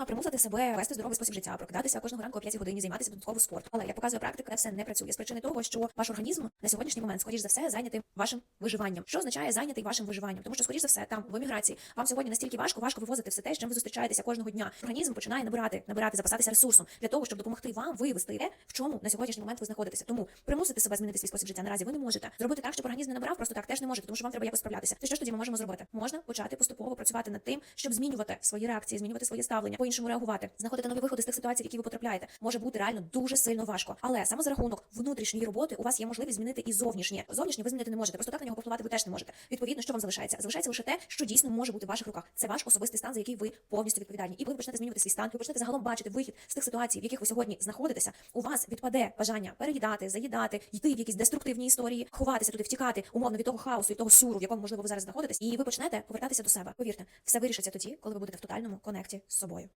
можна примусити себе вести здоровий спосіб життя, прокидатися кожного ранку о 5 годині, займатися додатково спортом. Але як показує практика, все не працює з причини того, що ваш організм на сьогоднішній момент, скоріш за все, зайнятий вашим виживанням. Що означає зайнятий вашим виживанням? Тому що, скоріш за все, там в еміграції вам сьогодні настільки важко, важко вивозити все те, з чим ви зустрічаєтеся кожного дня. Організм починає набирати, набирати, запасатися ресурсом для того, щоб допомогти вам вивести те, в чому на сьогоднішній момент ви знаходитеся. Тому примусити себе змінити свій спосіб життя наразі ви не можете. Зробити так, щоб організм не набрав, просто так теж не можете, тому що вам треба якось справлятися. То що ж тоді ми можемо зробити? Можна почати поступово працювати над тим, щоб змінювати свої реакції, змінювати своє ставлення, по-іншому реагувати, знаходити нові виходи з тих ситуацій, в які ви потрапляєте. Може бути реально дуже сильно важко. Але саме за рахунок внутрішньої роботи у вас є можливість змінити і зовнішнє. Зовнішнє ви змінити не можете. Просто так на нього попливати ви теж не можете. Відповідно, що вам залишається? Залишається лише те, що дійсно може бути в ваших руках. Це ваш особистий стан, за який ви повністю відповідальні. І коли ви почнете змінювати свій стан, ви почнете загалом бачити вихід з тих ситуацій, в яких ви сьогодні знаходитеся. У вас відпаде бажання переїдати, заїдати, йти в якісь деструктивні історії, ховатися туди, втікати умовно від того хаосу і того сюру, в якому можливо ви зараз знаходитесь, і ви почнете повертатися до себе. Повірте, все вирішиться тоді, коли ви будете в тотальному конекті з собою.